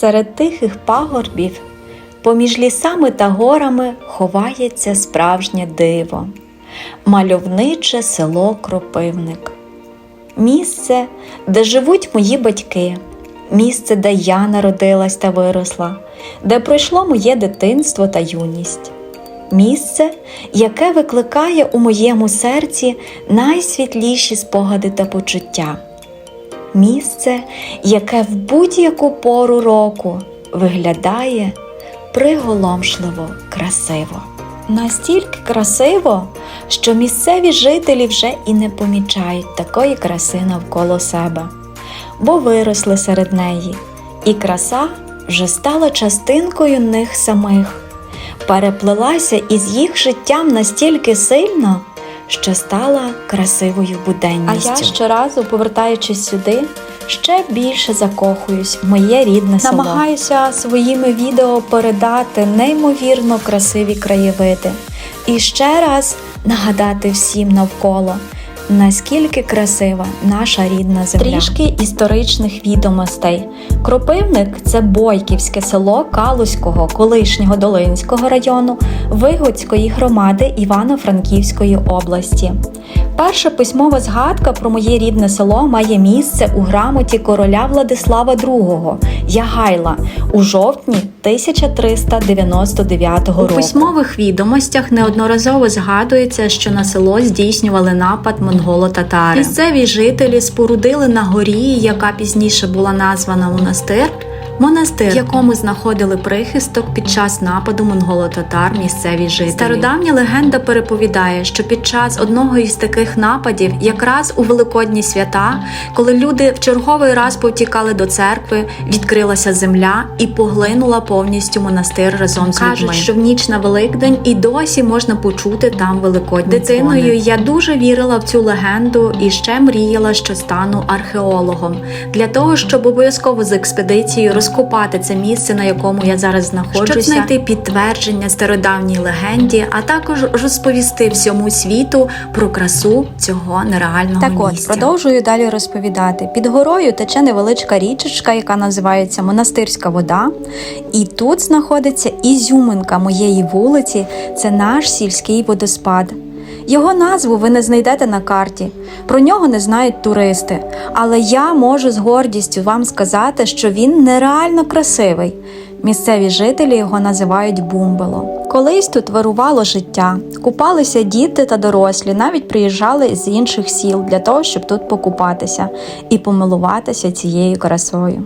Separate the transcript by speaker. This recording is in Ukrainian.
Speaker 1: Серед тихих пагорбів, поміж лісами та горами ховається справжнє диво, мальовниче село Кропивник. Місце, де живуть мої батьки, місце, де я народилась та виросла, де пройшло моє дитинство та юність. Місце, яке викликає у моєму серці найсвітліші спогади та почуття. Місце, яке в будь-яку пору року виглядає приголомшливо красиво. Настільки красиво, що місцеві жителі вже і не помічають такої краси навколо себе, бо виросли серед неї, і краса вже стала частинкою них самих, переплелася із їх життям настільки сильно, що стала красивою буденністю. А я щоразу, повертаючись сюди, ще більше закохуюсь в моє рідне село. Намагаюся своїми відео передати неймовірно красиві краєвиди і ще раз нагадати всім навколо. Наскільки красива наша рідна земля. Трішки історичних відомостей. Кропивник це Бойківське село Калузького, колишнього Долинського району Вигодської громади Івано-Франківської області. Перша письмова згадка про моє рідне село має місце у грамоті короля Владислава II Ягайла у жовтні 1399 року. У письмових відомостях неодноразово згадується, що на село здійснювали напад монголо-татари. Місцеві жителі спорудили на горі, яка пізніше була названа монастир. Монастир, в якому знаходили прихисток під час нападу монголо-татар місцеві жителі. Стародавня легенда переповідає, що під час одного із таких нападів, якраз у великодні свята, коли люди в черговий раз повтікали до церкви, відкрилася земля і поглинула повністю монастир разом з людьми. Кажуть, що в ніч на Великдень і досі можна почути там великодні Дитиною дзвони. я дуже вірила в цю легенду і ще мріяла, що стану археологом для того, щоб обов'язково з експедицією розкопати це місце, на якому я зараз знаходжуся, щоб знайти підтвердження стародавній легенді, а також розповісти всьому світу про красу цього нереального
Speaker 2: Так от, продовжую далі розповідати. Під горою тече невеличка річечка, яка називається Монастирська вода. І тут знаходиться ізюминка моєї вулиці, це наш сільський водоспад. Його назву ви не знайдете на карті, про нього не знають туристи. Але я можу з гордістю вам сказати, що він нереально красивий. Місцеві жителі його називають бумбело. Колись тут вирувало життя, купалися діти та дорослі, навіть приїжджали з інших сіл для того, щоб тут покупатися і помилуватися цією красою.